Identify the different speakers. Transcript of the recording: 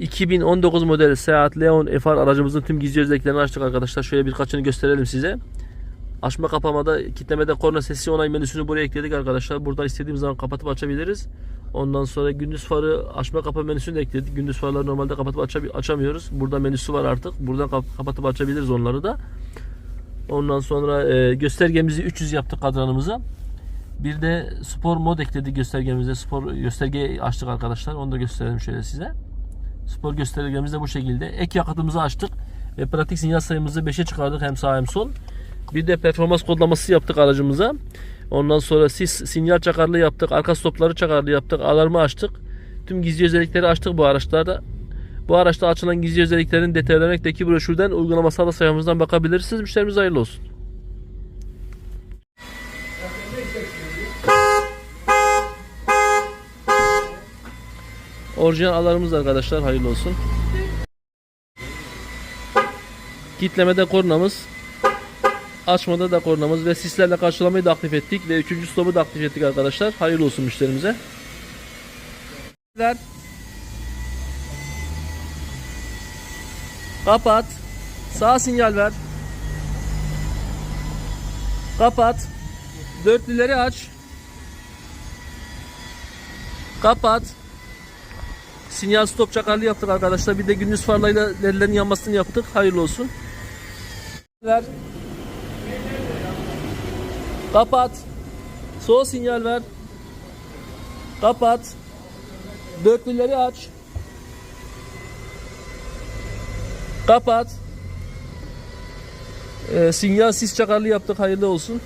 Speaker 1: 2019 model Seat Leon FR aracımızın tüm gizli özelliklerini açtık arkadaşlar. Şöyle birkaçını gösterelim size. Açma kapamada, kitlemede korna sesi onay menüsünü buraya ekledik arkadaşlar. Buradan istediğimiz zaman kapatıp açabiliriz. Ondan sonra gündüz farı açma kapa menüsünü de ekledik. Gündüz farları normalde kapatıp açabi- açamıyoruz. Burada menüsü var artık. Buradan kap- kapatıp açabiliriz onları da. Ondan sonra e, göstergemizi 300 yaptık kadranımızı. Bir de spor mod ekledik göstergemize. Spor gösterge açtık arkadaşlar. Onu da gösterelim şöyle size. Spor göstergemiz de bu şekilde. Ek yakıtımızı açtık. Ve pratik sinyal sayımızı 5'e çıkardık hem sağ hem sol. Bir de performans kodlaması yaptık aracımıza. Ondan sonra sis sinyal çakarlı yaptık. Arka stopları çakarlı yaptık. Alarmı açtık. Tüm gizli özellikleri açtık bu araçlarda. Bu araçta açılan gizli özelliklerin detaylarındaki broşürden uygulamasal da sayfamızdan bakabilirsiniz. Müşterimiz hayırlı olsun. Orijinal alarmımız arkadaşlar hayırlı olsun. Kitlemede kornamız, açmada da kornamız ve sislerle karşılamayı da aktif ettik ve üçüncü stopu da aktif ettik arkadaşlar. Hayırlı olsun müşterimize. Kapat. Sağ sinyal ver. Kapat. Dörtlüleri aç. Kapat. Sinyal stop çakarlı yaptık arkadaşlar. Bir de gündüz farlarıyla ledlerin yanmasını yaptık. Hayırlı olsun. Ver. Kapat. Sol sinyal ver. Kapat. Dörtlüleri aç. Kapat. Ee, sinyal sis çakarlı yaptık. Hayırlı olsun.